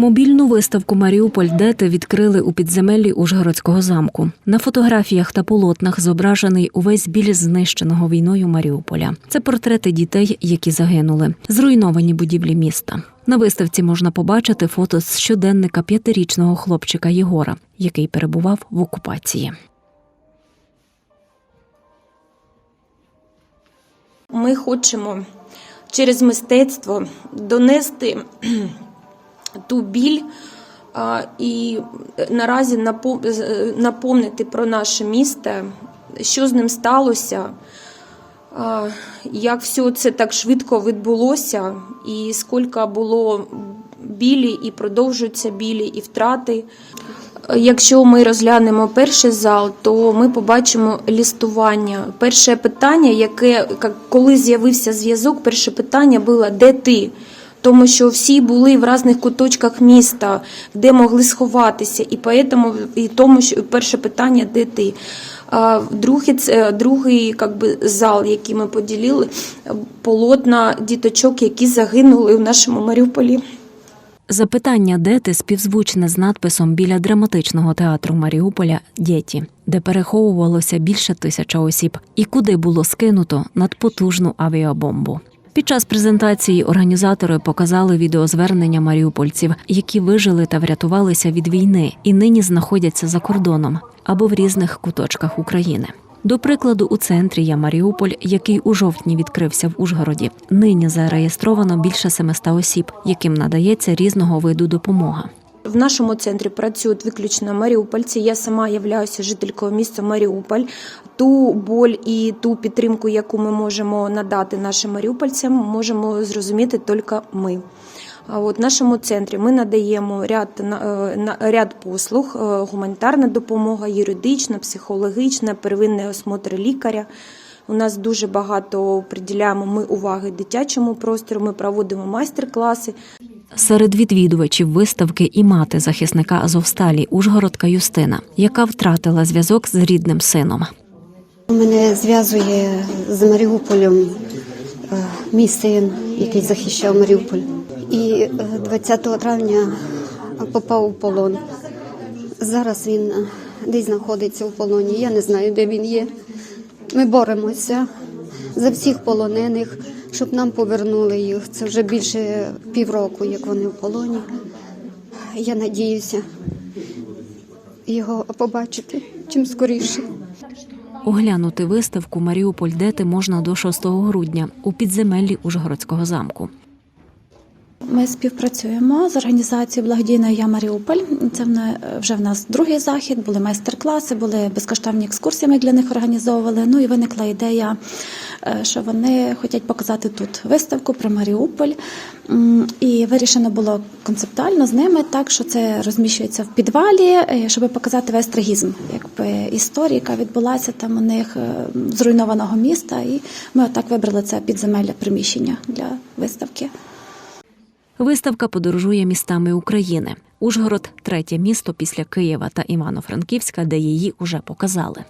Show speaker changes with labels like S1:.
S1: Мобільну виставку Маріуполь Дети відкрили у підземеллі Ужгородського замку. На фотографіях та полотнах зображений увесь біль знищеного війною Маріуполя. Це портрети дітей, які загинули, зруйновані будівлі міста. На виставці можна побачити фото з щоденника п'ятирічного хлопчика Єгора, який перебував в окупації.
S2: Ми хочемо через мистецтво донести ту біль і наразі напо- з- напомнити про наше місто, що з ним сталося, як все це так швидко відбулося, і скільки було білі, і продовжуються білі, і втрати. Якщо ми розглянемо перший зал, то ми побачимо лістування. Перше питання, яке коли з'явився зв'язок, перше питання було де ти? Тому що всі були в різних куточках міста, де могли сховатися, і поэтому, і тому, що перше питання де ти? А, Другий, другий би, зал, який ми поділили, полотна діточок, які загинули в нашому Маріуполі.
S1: Запитання, де ти співзвучне з надписом біля драматичного театру Маріуполя Дєті, де переховувалося більше тисяча осіб, і куди було скинуто надпотужну авіабомбу. Під час презентації організатори показали відеозвернення маріупольців, які вижили та врятувалися від війни і нині знаходяться за кордоном або в різних куточках України. До прикладу, у центрі є Маріуполь, який у жовтні відкрився в Ужгороді. Нині зареєстровано більше 700 осіб, яким надається різного виду допомога.
S2: В нашому центрі працюють виключно маріупольці. Я сама являюся жителькою міста Маріуполь. Ту боль і ту підтримку, яку ми можемо надати нашим маріупольцям, можемо зрозуміти тільки ми. От нашому центрі ми надаємо ряд е, ряд послуг: е, гуманітарна допомога, юридична, психологічна, первинний осмотр лікаря. У нас дуже багато приділяємо ми уваги дитячому простору. Ми проводимо майстер-класи.
S1: Серед відвідувачів виставки і мати захисника Азовсталі Ужгородка Юстина, яка втратила зв'язок з рідним сином.
S3: Мене зв'язує з Маріуполем е, мій син, який захищав Маріуполь. І е, 20 травня попав у полон. Зараз він е, десь знаходиться у полоні. Я не знаю, де він є. Ми боремося за всіх полонених, щоб нам повернули їх. Це вже більше півроку, як вони в полоні. Я надіюся його побачити чим скоріше.
S1: Оглянути виставку Маріуполь Дети можна до 6 грудня у підземеллі Ужгородського замку.
S4: Ми співпрацюємо з організацією благодійної Я Маріуполь. Це вже в нас другий захід. Були майстер-класи, були безкоштовні екскурсії. Ми для них організовували. Ну і виникла ідея, е, що вони хочуть показати тут виставку про Маріуполь. І вирішено було концептуально з ними так, що це розміщується в підвалі, е, щоб показати весь трагізм, якби історії, яка відбулася там у них е, зруйнованого міста. І ми отак вибрали це підземелля приміщення для виставки.
S1: Виставка подорожує містами України. Ужгород третє місто після Києва та Івано-Франківська, де її уже показали.